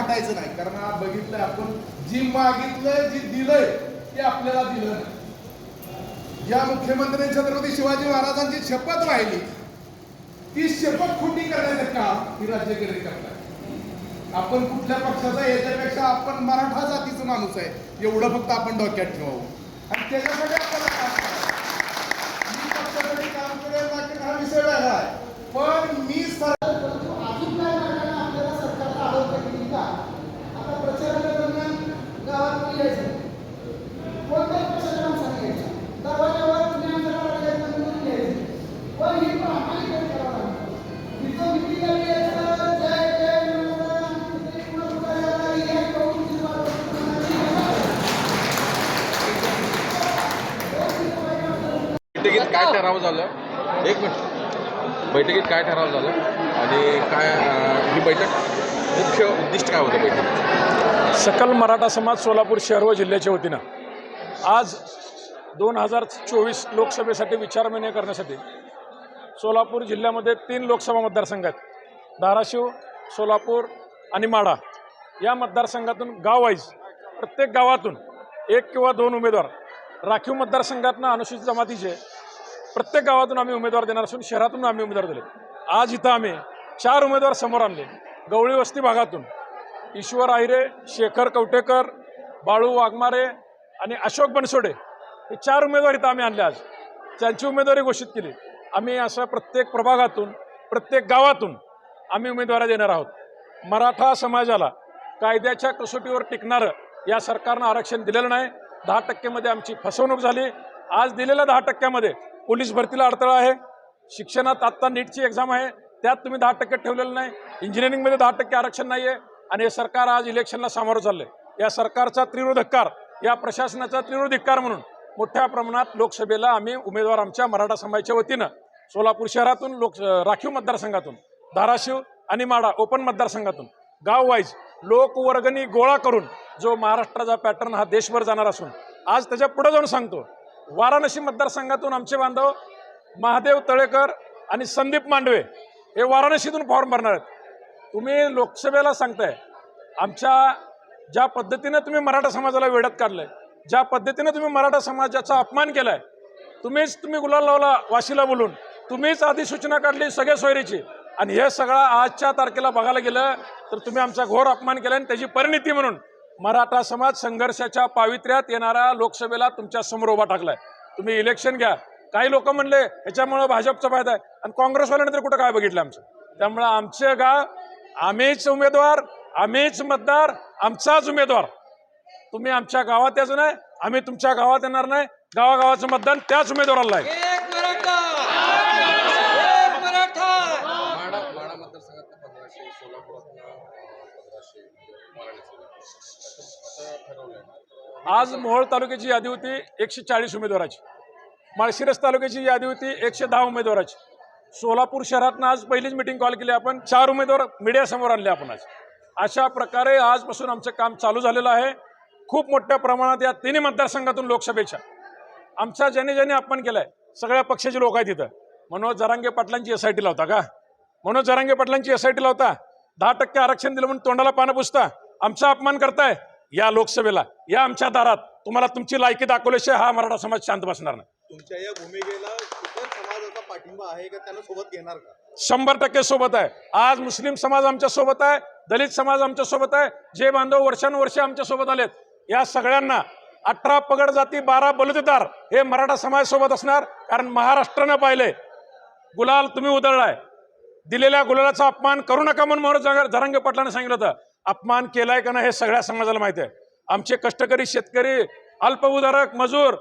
वाटायचं नाही. कारण बघितलंय आपण जी मागितलंय जी दिलंय ते आपल्याला दिलं नाही. ज्या मुख्यमंत्री छत्रपती शिवाजी महाराजांची शपथ राहिली. ती शपथ खोटी करण्याचं काम ही राज्यकर्ते करतात. आपण कुठल्या पक्षाचा याच्यापेक्षा आपण मराठा जातीचा माणूस आहे. एवढं फक्त आपण डोक्यात ठेवावं. आणि त्याच्यासाठी आपण काम मी पक्षासाठी काम करेल बाकी हा विषय आहे. पण मी ठराव झालं. एक मिनिट. बैठकीत काय ठराव झालं आणि काय ही बैठक मुख्य उद्दिष्ट काय होतं बैठकीत? सकल मराठा समाज सोलापूर शहर व जिल्ह्याच्या वतीनं आज दोन हजार चोवीस लोकसभेसाठी विचारविनिमय करण्यासाठी सोलापूर जिल्ह्यामध्ये तीन लोकसभा मतदारसंघ आहेत. धाराशिव सोलापूर आणि माढा. या मतदारसंघातून गाववाईज प्रत्येक गावातून एक किंवा दोन उमेदवार राखीव मतदारसंघातनं अनुसूचित जमातीचे प्रत्येक गावातून आम्ही उमेदवार देणार असून शहरातून आम्ही उमेदवार दिले. आज इथं आम्ही चार उमेदवार समोर आणले. गवळी वस्ती भागातून ईश्वर आहिरे शेखर कवटेकर बाळू वाघमारे आणि अशोक बनसोडे हे चार उमेदवार इथं आम्ही आणले आज. त्यांची उमेदवारी घोषित केली. आम्ही असं प्रत्येक प्रभागातून प्रत्येक गावातून आम्ही उमेदवारी देणार आहोत. मराठा समाजाला कायद्याच्या कसोटीवर टिकणारं या सरकारनं आरक्षण दिलेलं नाही. दहा टक्केमध्ये आमची फसवणूक झाली. आज दिलेल्या दहा टक्क्यामध्ये पोलीस भरतीला अडथळा आहे. शिक्षणात आत्ता नीटची एक्झाम आहे. त्यात तुम्ही दहा टक्के ठेवलेलं नाही. इंजिनिअरिंगमध्ये दहा टक्के आरक्षण नाही आहे आणि हे सरकार आज इलेक्शनला सामोरं चाललंय. या सरकारचा त्रिविरोधकार या प्रशासनाचा त्रिविरोधिकार म्हणून मोठ्या प्रमाणात लोकसभेला आम्ही उमेदवार आमच्या मराठा समाजाच्या वतीनं सोलापूर शहरातून लोक राखीव मतदारसंघातून धाराशिव आणि माडा ओपन मतदारसंघातून गाव वाईज लोकवर्गणी गोळा करून जो महाराष्ट्राचा पॅटर्न हा देशभर जाणार असून आज त्याच्या पुढे जाऊन सांगतो वाराणसी मतदारसंघातून आमचे बांधव महादेव तळेकर आणि संदीप मांडवे हे वाराणसीतून फॉर्म भरणार आहेत. तुम्ही लोकसभेला सांगताय आमच्या ज्या पद्धतीनं तुम्ही मराठा समाजाला वेड्यात काढलंय ज्या पद्धतीनं तुम्ही मराठा समाजाचा अपमान केलाय तुम्हीच तुम्ही गुलाल लावला वाशीला बोलून तुम्हीच आधी सूचना काढली सगळ्या सोयरीची आणि हे सगळं आजच्या तारखेला बघायला गेलं तर तुम्ही आमचा घोर अपमान केला आणि त्याची परिणिती म्हणून मराठा समाज संघर्षाच्या पावित्र्यात येणाऱ्या लोकसभेला तुमच्यासमोर उभा टाकलाय. तुम्ही इलेक्शन घ्या. काही लोक म्हणले ह्याच्यामुळं भाजपचा फायदा आहे. आणि काँग्रेसवाल्याने तर कुठं काय बघितलं आमचं? त्यामुळं आमचे गाव आम्हीच उमेदवार आम्हीच मतदार आमचाच उमेदवार. तुम्ही आमच्या गावात यायचं नाही आम्ही तुमच्या गावात येणार नाही. गावागावाचं मतदान त्याच उमेदवाराला आहे. आज मोहोळ तालुक्याची यादी होती एकशे चाळीस उमेदवाराची. माळशिरस तालुक्याची यादी होती एकशे दहा उमेदवाराची. सोलापूर शहरातनं आज पहिलीच मिटिंग कॉल केली आपण. चार उमेदवार मीडियासमोर आणले आपण आज. अशा प्रकारे आजपासून आमचं काम चालू झालेलं आहे. खूप मोठ्या प्रमाणात या तिन्ही मतदारसंघातून लोकसभेच्या. आमचा ज्याने ज्याने अपमान केलाय सगळ्या पक्षाचे लोक आहेत तिथं मनोज जरांगे पाटलांची एस आय टी लावता का? मनोज जरांगे पाटलांची एस आय टी लावता दहा टक्के आरक्षण दिलं म्हणून तोंडाला पानं पुसता. आमचा अपमान करताय. या लोकसभेला या आमच्या दारात. तुम्हाला तुमची लायकी दाखवल्याशिवाय हा मराठा समाज शांत बसणार नाही. तुमच्या या भूमिकेला समाजाचा पाठिंबा आहे का? त्यांना सोबत घेणार का? शंभर टक्के सोबत आहे. आज मुस्लिम समाज आमच्यासोबत आहे दलित समाज आमच्यासोबत आहे जे बांधव वर्षानुवर्षे आमच्यासोबत आलेत. या सगळ्यांना अठरा पगड जाती बारा बलुतेदार हे मराठा समाज सोबत असणार. कारण महाराष्ट्रानं पाहिले गुलाल तुम्ही उधळलाय. दिलेल्या गुलालाचा अपमान करू नका म्हणून मनोज जरांगे पाटलांनी सांगितलं होतं. अपमान केलाय का नाही हे सगळ्या समाजाला माहिती आहे. आमचे कष्टकरी शेतकरी अल्पउधारक मजूर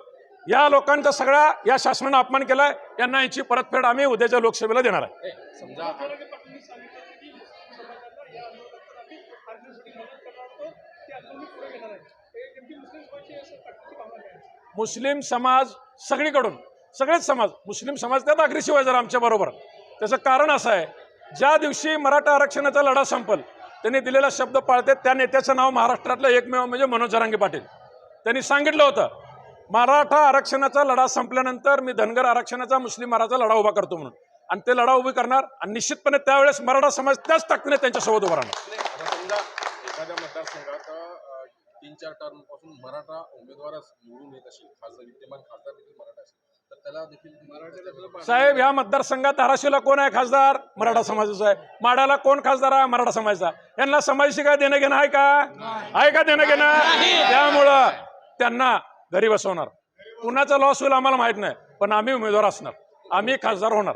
या लोकांचा सगळ्या या शासनानं अपमान केलाय. यांना याची परतफेड आम्ही उद्याच्या लोकसभेला देणार आहे. मुस्लिम समाज सगळीकडून सगळेच समाज मुस्लिम समाज त्यात अग्रेसिव्ह आहे जरा आमच्या बरोबर. त्याचं कारण असं आहे ज्या दिवशी मराठा आरक्षणाचा लढा संपल त्यांनी दिलेला शब्द पाळते त्या नेत्याचं नाव महाराष्ट्रातलं एकमेव म्हणजे मनोज जरांगे पाटील. त्यांनी सांगितलं होतं मराठा आरक्षणाचा लढा संपल्यानंतर मी धनगर आरक्षणाचा मुस्लिम मराठा लढा उभा करतो म्हणून. आणि ते लढा उभी करणार आणि निश्चितपणे त्यावेळेस मराठा समाज त्याच ताकदीने त्यांच्यासोबत उभा राहणार. मतदारसंघात तीन चार टर्मपासून मराठा उमेदवारच निवडून येत असेल खासदार विद्यमान खासदार देखील मराठा असेल. साहेब ह्या मतदारसंघात धाराशिवला कोण आहे खासदार? मराठा समाजाचा आहे. माडाला कोण खासदार आहे? मराठा समाजाचा यांना समाजाशी काय देणं घेणं आहे का? आहे का देणं घेणं त्यामुळं त्यांना घरी बसवणार. कुणाचा लॉस होईल आम्हाला माहीत नाही पण आम्ही उमेदवार असणार. आम्ही खासदार होणार.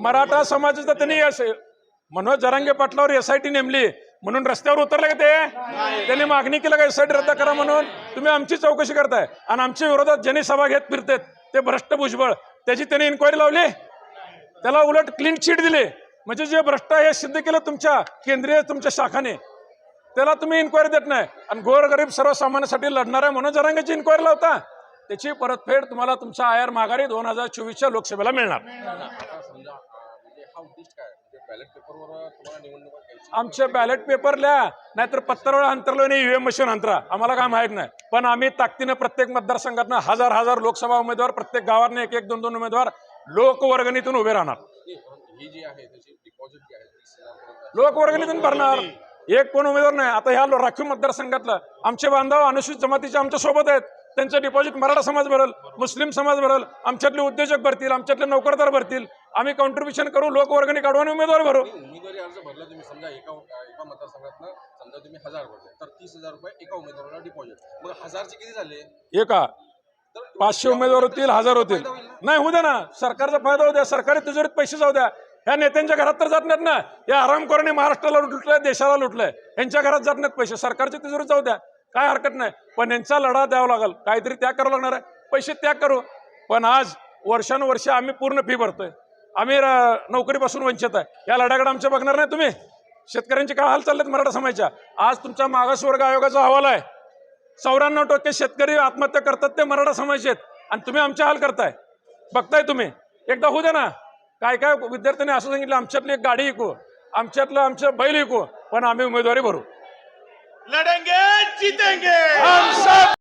मराठा समाजाचे त्यांनी मनोज जरांगे पाटलावर एस आय टी नेमली. म्हणून रस्त्यावर उतरले का ते? त्यांनी मागणी केलं का एस आय टी रद्द करा म्हणून. तुम्ही आमची चौकशी करताय. आणि आमच्या विरोधात ज्यांनी सभा घेत फिरतेत ते भ्रष्ट भुजबळ. त्याची त्यांनी इन्क्वायरी लावली. त्याला उलट क्लीन शीट दिली. म्हणजे जे भ्रष्ट आहे हे सिद्ध केलं तुमच्या केंद्रीय तुमच्या शाखाने. त्याला तुम्ही इन्क्वायरी देत नाही. आणि गोरगरीब सर्वसामान्यासाठी लढणाऱ्या म्हणून जरांगेची इन्क्वायरी लावता. त्याची परतफेड तुम्हाला तुमचा आयर माघारी दोन हजार चोवीसच्या लोकसभेला मिळणार आता समजा अ, म्हणजे हा उद्दिष्ट काय? म्हणजे बॅलेट पेपरवर तुम्हाला निवडणुका घ्यायची आमचे बॅलेट पेपर लिहा नाहीतर पत्रावर अंतरलो नाही ईव्हीएम मशीन अंतरा. आम्हाला काय माहीत नाही. पण आम्ही ताकदीनं प्रत्येक मतदारसंघातनं हजार हजार लोकसभा उमेदवार प्रत्येक गावातनं एक एक दोन दोन उमेदवार लोकवर्गणीतून उभे राहणार. ही जी आहे त्याची डिपॉझिट जी आहे तीस हजारपर्यंत लोकवर्गणीतून भरणार. एक पण उमेदवार नाही. आता ह्या राखीव मतदारसंघातलं आमचे बांधव अनुसूचित जमातीचे आमच्यासोबत आहेत. त्यांचं डिपॉझिट मराठा समाज भरल मुस्लिम समाज भरल आमच्यातले उद्योजक भरतील आमच्यातले नोकरदार भरतील. आम्ही कॉन्ट्रीब्युशन करू लोकवर्गणी काढू आणि उमेदवार भरू. उमेदवारी अर्ज भरला तुम्ही समजा एका एका मतदारसंघातनं समजा तुम्ही हजार भरले तर तीस हजार रुपये एका उमेदवाराला डिपॉझिट मग हजारचे किती झाले? एका. पाचशे उमेदवार होतील हजार होतील? नाही होऊ द्या ना. सरकारचा फायदा होऊ द्या सरकारी तिजोरीत पैसे जाऊ द्या. ह्या नेत्यांच्या घरात तर जात नाहीत ना. या आरामखोरांनी महाराष्ट्राला लुटलंय देशाला लुटलंय. यांच्या घरात जात नाहीत पैसे. सरकारच्या तिजोरीत जाऊ द्या. काय हरकत नाही. पण यांचा लढा द्यावा लागेल. काहीतरी त्याग करावं लागणार आहे. पैसे त्याग करू. पण आज वर्षानुवर्ष आम्ही पूर्ण फी भरतोय. आम्ही नोकरीपासून वंचित आहे. या लढ्याकडे आमच्या बघणार नाही तुम्ही? शेतकऱ्यांचे काय हाल चाललेत मराठा समाजाच्या? आज तुमच्या मागासवर्ग आयोगाचा अहवाल आहे. चौऱ्याण्णव टक्के शेतकरी आत्महत्या करतात ते मराठा समाजाचे आहेत. आणि तुम्ही आमचे हाल करताय. बघताय तुम्ही. एकदा होऊ द्या ना. काय काय विद्यार्थ्यांनी असं सांगितलं आमच्यातली एक गाडी विकू आमच्यातलं आमचं बैल विकू पण आम्ही उमेदवारी भरू. लढेंगे जीतेंगे.